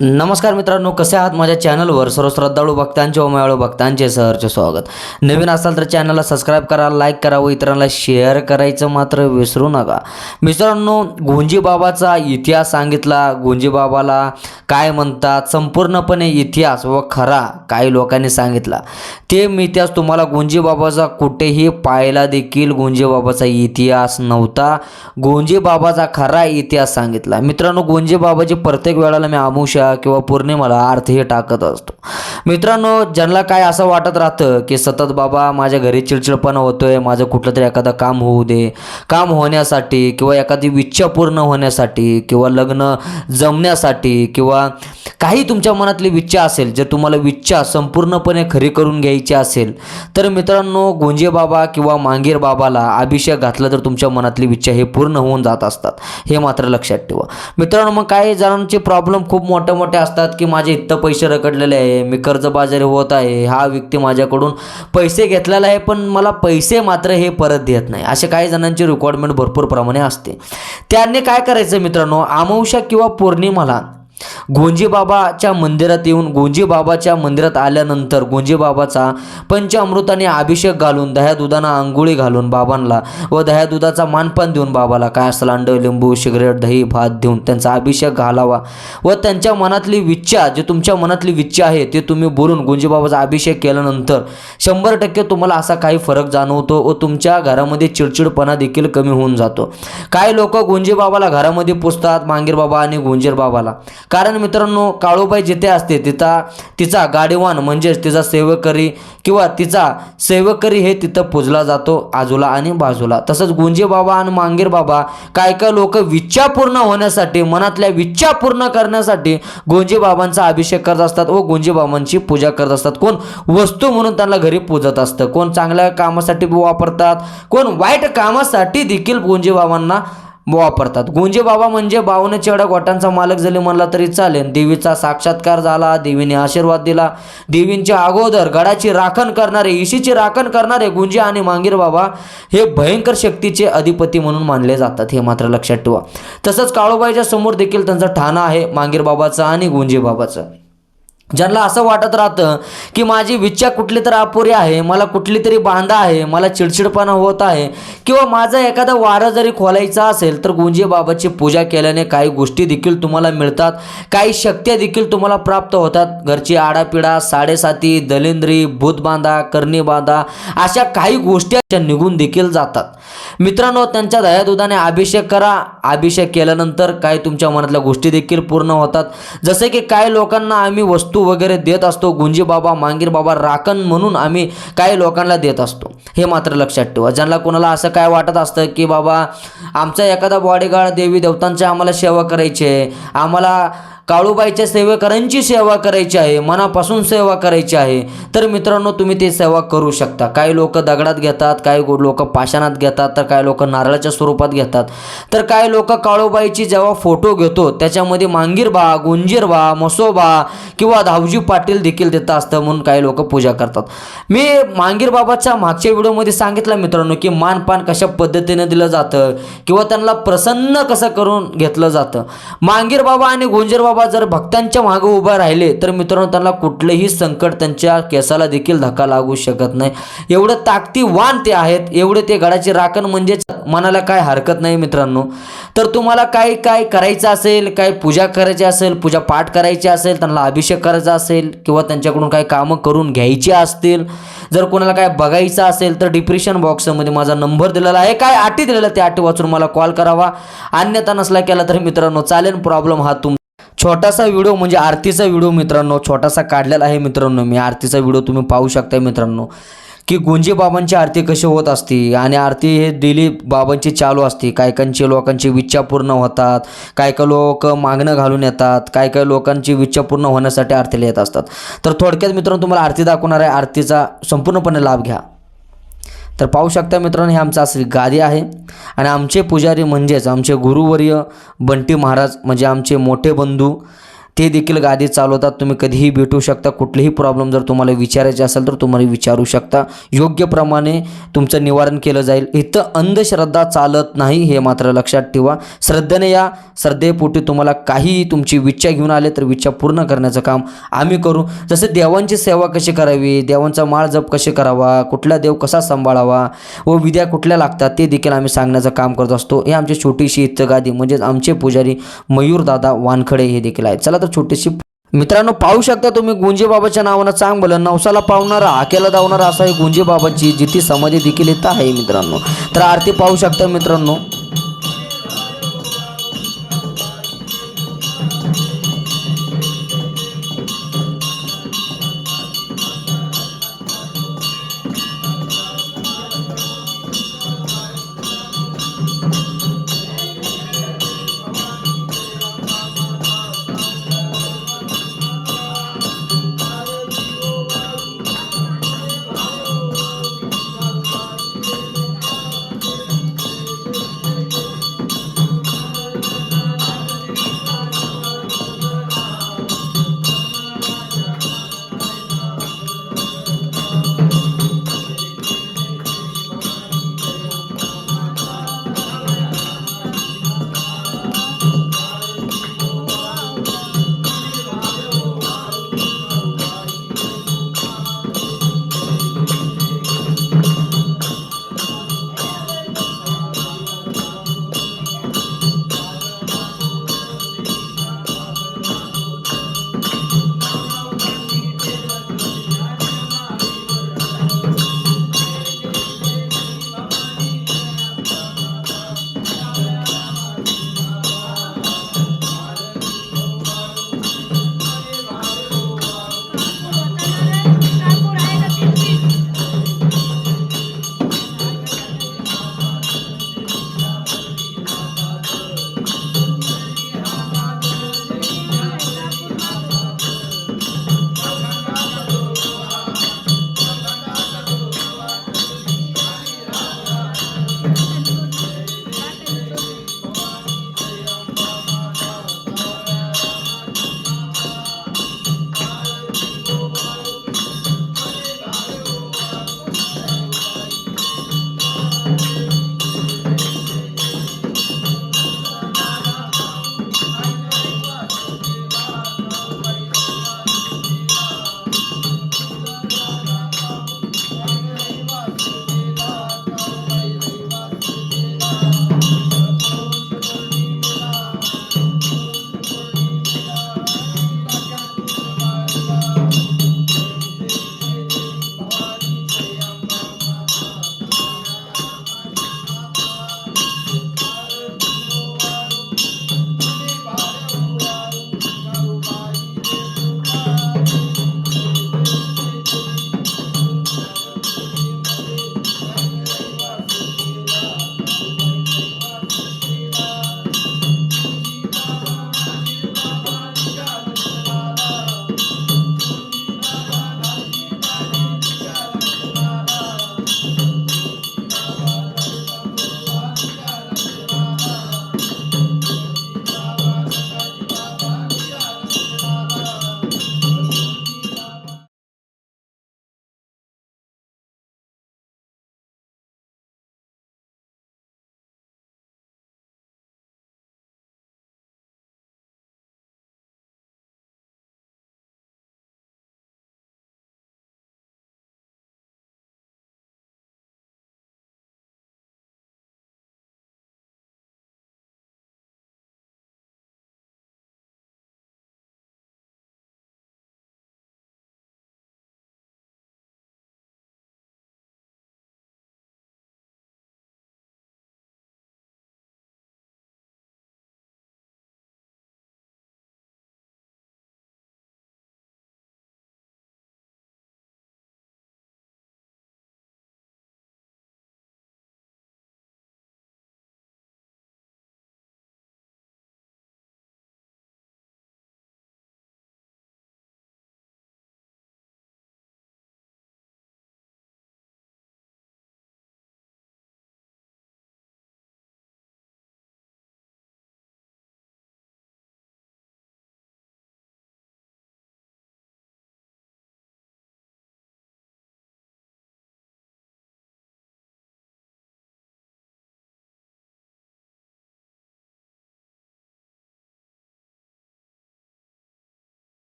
नमस्कार मित्रांनो कसे आहात माझ्या चॅनलवर? सर्व श्रद्धाळू भक्तांचे व मायाळू भक्तांचे सहर्ष स्वागत. नवीन असाल तर चॅनलला सबस्क्राईब करा लाईक करा व इतरांना शेअर करायचं मात्र विसरू नका. मित्रांनो गुंजीबाबाचा इतिहास सांगितला. गुंजीबाबाला काय म्हणतात? संपूर्णपणे इतिहास व खरा काही लोकांनी सांगितला. ते मी इतिहास तुम्हाला गुंजीबाबाचा कुठेही पाहायला देखील गुंजीबाबाचा इतिहास नव्हता. गुंजीबाबाचा खरा इतिहास सांगितला. मित्रांनो गुंजीबाबाची प्रत्येक वेळेला मी आमुषा किंवा पौर्णिमेला अर्थ हे टाकत असतो. मित्रांनो ज्यांना काय असं वाटत राहतं की सतत बाबा माझ्या घरी चिडचिडपणा होतोय माझं कुठलं तरी एखादं काम होऊ दे काम होण्यासाठी किंवा एखादी इच्छा पूर्ण होण्यासाठी किंवा लग्न जमण्यासाठी किंवा काही तुमच्या मनातली इच्छा असेल जर तुम्हाला इच्छा संपूर्णपणे खरी करून घ्यायची असेल तर मित्रांनो गुंजे बाबा किंवा मांगीर बाबाला अभिषेक घातला तर तुमच्या मनातली इच्छा हे पूर्ण होऊन जात असतात. हे मात्र लक्षात ठेवा. मित्रांनो मग काही जणांचे प्रॉब्लेम खूप मोठे मोठे असतात की माझे इतकं पैसे रखडलेले आहे मी कर्जबाजारी होत आहे हा व्यक्ती माझ्याकडून पैसे घेतलेला आहे पण मला पैसे मात्र हे परत देत नाही. असे काही जणांची रिक्वायरमेंट भरपूर प्रमाणे असते. त्यांनी काय करायचं मित्रांनो? अमावस्या किंवा पौर्णिमाला गोंजीबाबाच्या मंदिरात येऊन गोंजीबाबाच्या मंदिरात आल्यानंतर गोंजीबाबाचा पंचामृताने अभिषेक घालून दह्यादुधानं आंघोळी घालून बाबांना व दह्यादुधाचा मानपान देऊन बाबाला काय असेल लिंबू सिगरेट दही भात देऊन त्यांचा अभिषेक घालावा. व त्यांच्या मनातली विच्छा जे तुमच्या मनातली विच्छा आहे ते तुम्ही बोलून गोंजीबाबाचा अभिषेक केल्यानंतर शंभर टक्के तुम्हाला असा काही फरक जाणवतो व तुमच्या घरामध्ये चिडचिडपणा देखील कमी होऊन जातो. काही लोक गोंजीबाबाला घरामध्ये पुजतात मांगीर बाबा आणि गोंजीर बाबाला. कारण मित्रांनो काळूबाई जिथे असते तिचा तिचा गाडीवान म्हणजेच तिचा सेवकरी किंवा तिचा सेवकरी हे तिथं पूजला जातो आजूला आणि बाजूला. तसंच गुंजे बाबा आणि मांगीर बाबा काय काय लोक विच्छा पूर्ण होण्यासाठी मनातल्या विच्छा पूर्ण करण्यासाठी गुंजे बाबांचा अभिषेक करत असतात व गुंजे बाबांची पूजा करत असतात. कोण वस्तू म्हणून त्यांना घरी पूजत असतं. कोण चांगल्या कामासाठी वापरतात. कोण वाईट कामासाठी देखील गुंजे बाबांना वापरतात. गुंजे बाबा म्हणजे बावन्न चेडा गोटांचा मालक जरी म्हणला तरी चालेल. देवीचा साक्षात्कार झाला देवीने आशीर्वाद दिला. देवींच्या अगोदर गडाची राखण करणारे इशीची राखण करणारे गुंजे आणि मांगीर बाबा हे भयंकर शक्तीचे अधिपती म्हणून मानले जातात. हे मात्र लक्षात ठेवा. तसंच काळोबाईच्या समोर देखील त्यांचं ठाणं आहे मांगीर बाबाचं आणि गुंजे बाबाचं. ज्यांना असं वाटत राहतं की माझी विच्छा कुठली तर अपुरी आहे मला कुठली तरी बांधा आहे मला चिडचिडपणा होत आहे किंवा माझा एखादा वारा जरी खोलायचा असेल तर गुंजे बाबाची पूजा केल्याने काही गोष्टी देखील तुम्हाला मिळतात काही शक्त्या देखील तुम्हाला प्राप्त होतात. घरची आडापिडा साडेसाती दलिंद्री भूतबांधा करणी बांधा अशा काही गोष्टी अशा निघून देखील जातात. मित्रांनो त्यांच्या दह्यादुधाने अभिषेक करा. अभिषेक केल्यानंतर काही तुमच्या मनातल्या गोष्टी देखील पूर्ण होतात. जसे की काही लोकांना आम्ही वस्तू वगैरे देत असतो गुंजी बाबा मांगीर बाबा राखण म्हणून आम्ही काही लोकांना देत असतो. हे मात्र लक्षात ठेवा. ज्यांना कोणाला असं काय वाटत असतं की बाबा आमचा एखादा बॉडीगार्ड देवी देवतांची आम्हाला सेवा करायची आहे आम्हाला काळूबाईच्या सेवेकरांची सेवा करायची आहे मनापासून सेवा करायची आहे. तर मित्रांनो तुम्ही ते सेवा करू शकता. काही लोक दगडात घेतात काही लोक पाषाणात घेतात तर काही लोक नारळाच्या स्वरूपात घेतात. तर काही लोक काळूबाईची जेव्हा फोटो घेतो त्याच्यामध्ये मांगीरबा गुंजीरबा मसोबा किंवा धावजी पाटील देखील देत असतं म्हणून काही लोक पूजा करतात. मी मांगीरबाबाच्या मागच्या व्हिडिओमध्ये सांगितलं मित्रांनो की मानपान कशा पद्धतीने दिलं जातं किंवा त्यांना प्रसन्न कसं करून घेतलं जातं. मांगीर बाबा आणि गुंजीर बाबा जर भक्तांच्या मागे उभा राहिले तर मित्रांनो त्यांना कुठलंही संकट त्यांच्या केसाला देखील धक्का लागू शकत नाही. एवढं ताकदीवान ते आहेत एवढे ते गडाची राखण म्हणजेच मनाला काय हरकत नाही मित्रांनो. तर तुम्हाला काय काय करायचं असेल काय पूजा करायची असेल पूजा पाठ करायची असेल त्यांना अभिषेक करायचा असेल किंवा त्यांच्याकडून काही कामं करून घ्यायची असतील जर कोणाला काय बघायचं असेल तर डिप्रेशन बॉक्समध्ये माझा नंबर दिलेला आहे. काय आटी दिलेला त्या आटी वाचून मला कॉल करावा. अन्यथा नसला केला तर मित्रांनो चालेल प्रॉब्लेम हा तुम छोटासा व्हिडिओ म्हणजे आरतीचा व्हिडिओ मित्रांनो छोटासा काढलेला आहे मित्रांनो मी. आरतीचा व्हिडिओ तुम्ही पाहू शकता मित्रांनो. की गुंजे बाबांची आरती कशी होत असती आणि आरती हे दिली बाबांची चालू असते. काय काहींची लोकांची इच्छा पूर्ण होतात काय काय लोक मागणं घालून येतात काय काय लोकांची इच्छा पूर्ण होण्यासाठी आरतीला येत असतात. तर थोडक्यात मित्रांनो तुम्हाला आरती दाखवणार आहे. आरतीचा संपूर्णपणे लाभ घ्या. तर पाहू शकता मित्रांनो हे आमचं असं गादी आहे. आणि आमचे पुजारी म्हणजेच आमचे गुरुवर्य बंटी महाराज म्हणजे आमचे मोठे बंधू ते देखील गादी चालवतात. तुम्ही कधीही भेटू शकता. कुठलेही प्रॉब्लेम जर तुम्हाला विचारायचे असेल तर तुम्हाला विचारू शकता. योग्य प्रमाणे तुमचं निवारण केलं जाईल. इथं अंधश्रद्धा चालत नाही हे मात्र लक्षात ठेवा. श्रद्धेने या श्रद्धेपोटी तुम्हाला काहीही तुमची विच्छा घेऊन आले तर विच्छा पूर्ण करण्याचं काम आम्ही करू. जसं देवांची सेवा कशी करावी देवांचा माळ जप कसे करावा कुठला देव कसा सांभाळावा व विद्या कुठल्या लागतात ते देखील आम्ही सांगण्याचं काम करत असतो. हे आमची छोटीशी गादी म्हणजेच आमचे पुजारी मयूरदादा वानखडे हे देखील आहेत. चला तर छोटीशी मित्रांनो पाहू शकता तुम्ही गुंजे बाबाच्या नावानं चांग बोला नवसाला पावणारा आकेला धावणारा असा हे गुंजे बाबाची जिथे समाधी देखील येत आहे मित्रांनो. तर आरती पाहू शकता मित्रांनो.